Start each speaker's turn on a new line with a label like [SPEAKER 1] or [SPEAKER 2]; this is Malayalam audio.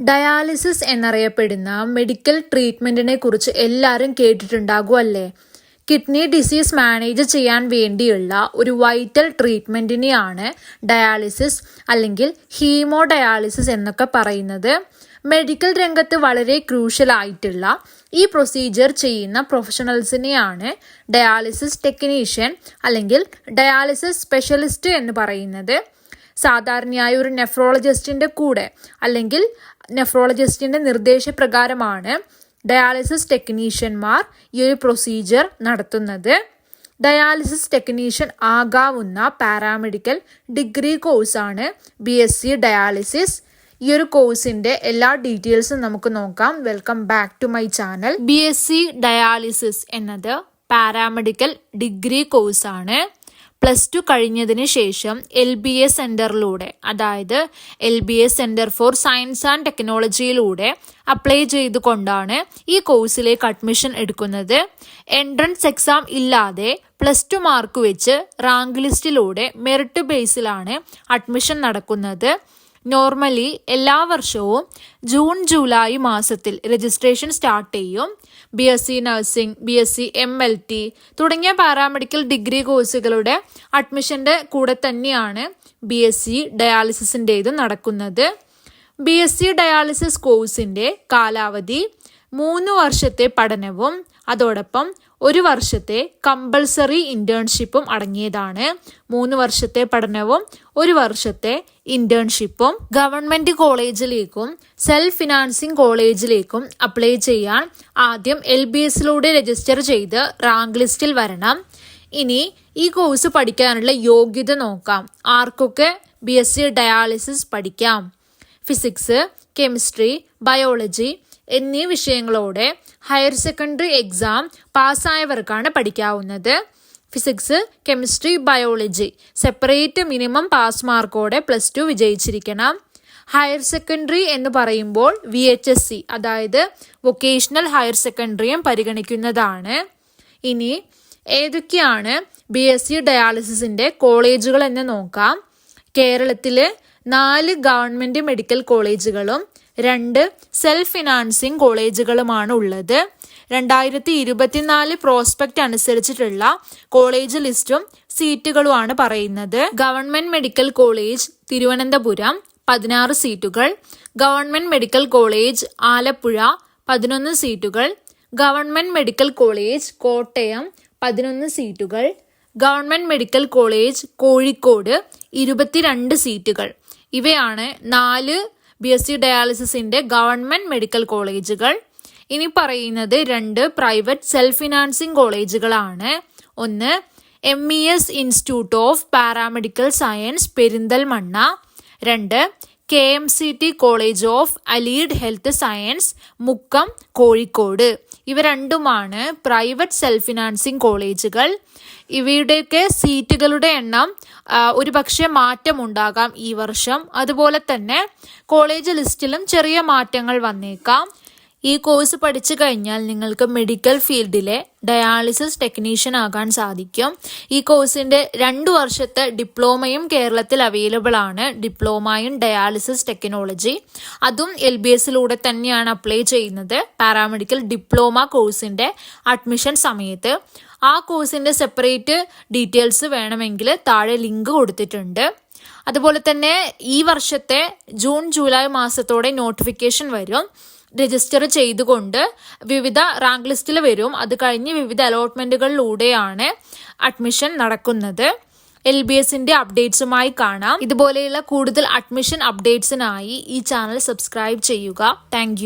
[SPEAKER 1] ഡയാലിസിസ് എന്നറിയപ്പെടുന്ന മെഡിക്കൽ ട്രീറ്റ്മെന്റിനെ കുറിച്ച് എല്ലാവരും കേട്ടിട്ടുണ്ടാകുമല്ലേ കിഡ്നി ഡിസീസ് മാനേജ് ചെയ്യാൻ വേണ്ടിയുള്ള ഒരു വൈറ്റൽ ട്രീറ്റ്മെന്റിനെയാണ് ഡയാലിസിസ് അല്ലെങ്കിൽ ഹീമോ ഡയാലിസിസ് എന്നൊക്കെ പറയുന്നത്. മെഡിക്കൽ രംഗത്ത് വളരെ ക്രൂഷ്യൽ ആയിട്ടുള്ള ഈ പ്രൊസീജിയർ ചെയ്യുന്ന പ്രൊഫഷണൽസിനെയാണ് ഡയാലിസിസ് ടെക്നീഷ്യൻ അല്ലെങ്കിൽ ഡയാലിസിസ് സ്പെഷ്യലിസ്റ്റ് എന്ന് പറയുന്നത്. സാധാരണയായി ഒരു നെഫ്രോളജിസ്റ്റിന്റെ കൂടെ അല്ലെങ്കിൽ നെഫ്രോളജിസ്റ്റിന്റെ നിർദ്ദേശപ്രകാരമാണ് ഡയാലിസിസ് ടെക്നീഷ്യന്മാർ ഈ ഒരു പ്രൊസീജിയർ നടത്തുന്നത്. ഡയാലിസിസ് ടെക്നീഷ്യൻ ആകാവുന്ന പാരാമെഡിക്കൽ ഡിഗ്രി കോഴ്സാണ് ബി എസ് സി ഡയാലിസിസ് ഈ ഒരു കോഴ്സിന്റെ എല്ലാ ഡീറ്റെയിൽസും നമുക്ക് നോക്കാം. Welcome back to my channel B S C dialysis എന്നത് പാരാമെഡിക്കൽ ഡിഗ്രി കോഴ്സാണ് പ്ലസ് ടു കഴിഞ്ഞതിന് ശേഷം എൽ ബി എസ് സെന്ററിലൂടെ അതായത് L B S centre for science and ടെക്നോളജിയിലൂടെ apply ചെയ്തുകൊണ്ടാണ് ഈ കോഴ്സിലേക്ക് അഡ്മിഷൻ എടുക്കുന്നത്. എൻട്രൻസ് എക്സാം ഇല്ലാതെ പ്ലസ് ടു മാർക്ക് വെച്ച് റാങ്ക് ലിസ്റ്റിലൂടെ മെറിറ്റ് ബേസിലാണ് അഡ്മിഷൻ നടക്കുന്നത്. നോർമലി എല്ലാ വർഷവും ജൂൺ ജൂലൈ മാസത്തിൽ രജിസ്ട്രേഷൻ സ്റ്റാർട്ട് ചെയ്യും. B S C nursing B S C M L T തുടങ്ങിയ പാരാമെഡിക്കൽ ഡിഗ്രി കോഴ്സുകളുടെ അഡ്മിഷന്റെ കൂടെ തന്നെയാണ് ബി എസ് സി ഡയാലിസിസിന്റെതും നടക്കുന്നത്. ബി എസ് സി ഡയാലിസിസ് കോഴ്സിന്റെ കാലാവധി മൂന്ന് വർഷത്തെ പഠനവും അതോടൊപ്പം ഒരു വർഷത്തെ കമ്പൾസറി ഇന്റേൺഷിപ്പും അടങ്ങിയതാണ്. മൂന്ന് വർഷത്തെ പഠനവും ഒരു വർഷത്തെ ഇന്റേൺഷിപ്പും ഗവൺമെന്റ് കോളേജിലേക്കും സെൽഫ് ഫിനാൻസിംഗ് കോളേജിലേക്കും അപ്ലൈ ചെയ്യാൻ ആദ്യം എൽ ബി എസിലൂടെ രജിസ്റ്റർ ചെയ്ത് റാങ്ക് ലിസ്റ്റിൽ വരണം. ഇനി ഈ കോഴ്സ് പഠിക്കാനുള്ള യോഗ്യത നോക്കാം. ആർക്കൊക്കെ ബി എസ് സി ഡയാലിസിസ് പഠിക്കാം? ഫിസിക്സ് കെമിസ്ട്രി ബയോളജി എന്നീ വിഷയങ്ങളോടെ ഹയർ സെക്കൻഡറി എക്സാം പാസ്സായവർക്കാണ് പഠിക്കാവുന്നത്. Physics chemistry biology separate minimum pass മാർക്കോടെ പ്ലസ് ടു വിജയിച്ചിരിക്കണം. ഹയർ സെക്കൻഡറി എന്ന് പറയുമ്പോൾ വി എച്ച് എസ് സി അതായത് വൊക്കേഷണൽ ഹയർ സെക്കൻഡറിയും പരിഗണിക്കുന്നതാണ്. ഇനി ഏതൊക്കെയാണ് ബി എസ് സി ഡയാലിസിസിന്റെ കോളേജുകൾ എന്ന് നോക്കാം. കേരളത്തിൽ നാല് ഗവൺമെന്റ് മെഡിക്കൽ കോളേജുകളും രണ്ട് സെൽഫ് ഫിനാൻസിങ് കോളേജുകളുമാണ് ഉള്ളത്. രണ്ടായിരത്തി ഇരുപത്തിനാല് പ്രോസ്പെക്ട് അനുസരിച്ചിട്ടുള്ള കോളേജ് ലിസ്റ്റും സീറ്റുകളുമാണ് പറയുന്നത്. ഗവൺമെന്റ് മെഡിക്കൽ കോളേജ് തിരുവനന്തപുരം പതിനാറ് സീറ്റുകൾ. ഗവൺമെന്റ് മെഡിക്കൽ കോളേജ് ആലപ്പുഴ പതിനൊന്ന് സീറ്റുകൾ. ഗവൺമെന്റ് മെഡിക്കൽ കോളേജ് കോട്ടയം പതിനൊന്ന് സീറ്റുകൾ. ഗവൺമെന്റ് മെഡിക്കൽ കോളേജ് കോഴിക്കോട് ഇരുപത്തിരണ്ട് സീറ്റുകൾ. ഇവയാണ് നാല് ബി എസ് സി ഡയാലിസിന്റെ ഗവൺമെന്റ് മെഡിക്കൽ കോളേജുകൾ. ഇനി പറയുന്നത് രണ്ട് പ്രൈവറ്റ് സെൽഫ് ഫിനാൻസിങ് കോളേജുകളാണ്. ഒന്ന് M E S institute of paramedical science Perinthalmanna. രണ്ട് K M C T college of allied health science Mukkam Kozhikode. ഇവ രണ്ടുമാണ് പ്രൈവറ്റ് സെൽഫ് ഫിനാൻസിങ് കോളേജുകൾ. ഇവയുടെയൊക്കെ സീറ്റുകളുടെ എണ്ണം ഒരു പക്ഷേ മാറ്റമുണ്ടാകാം ഈ വർഷം. അതുപോലെ തന്നെ കോളേജ് ലിസ്റ്റിലും ചെറിയ മാറ്റങ്ങൾ വന്നേക്കാം. ഈ കോഴ്സ് പഠിച്ചു കഴിഞ്ഞാൽ നിങ്ങൾക്ക് മെഡിക്കൽ ഫീൽഡിലെ ഡയാലിസിസ് ടെക്നീഷ്യൻ ആകാൻ സാധിക്കും. ഈ കോഴ്സിന്റെ രണ്ടു വർഷത്തെ ഡിപ്ലോമയും കേരളത്തിൽ അവൈലബിൾ ആണ്. ഡിപ്ലോമ ഇൻ ഡയാലിസിസ് ടെക്നോളജി അതും എൽ ബി എസിലൂടെ തന്നെയാണ് അപ്ലൈ ചെയ്യുന്നത്. പാരാമെഡിക്കൽ ഡിപ്ലോമ കോഴ്സിന്റെ അഡ്മിഷൻ സമയത്ത്. ആ കോഴ്സിന്റെ സെപ്പറേറ്റ് ഡീറ്റെയിൽസ് വേണമെങ്കിൽ താഴെ ലിങ്ക് കൊടുത്തിട്ടുണ്ട്. അതുപോലെ തന്നെ ഈ വർഷത്തെ ജൂൺ ജൂലൈ മാസത്തോടെ നോട്ടിഫിക്കേഷൻ വരും. രജിസ്റ്റർ ചെയ്തുകൊണ്ട് വിവിധ റാങ്ക് ലിസ്റ്റിൽ വരും. അത് കഴിഞ്ഞ് വിവിധ അലോട്ട്മെന്റുകളിലൂടെയാണ് അഡ്മിഷൻ നടക്കുന്നത്. എൽ ബി എസിന്റെ അപ്ഡേറ്റ്സുമായി കാണാം. ഇതുപോലെയുള്ള കൂടുതൽ അഡ്മിഷൻ അപ്ഡേറ്റ്സിനായി ഈ ചാനൽ സബ്സ്ക്രൈബ് ചെയ്യുക. താങ്ക്